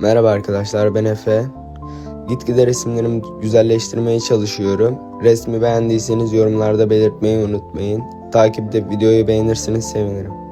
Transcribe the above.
Merhaba arkadaşlar ben Efe. Gitgide resimlerimi güzelleştirmeye çalışıyorum. Resmi beğendiyseniz yorumlarda belirtmeyi unutmayın. Takipte videoyu beğenirseniz sevinirim.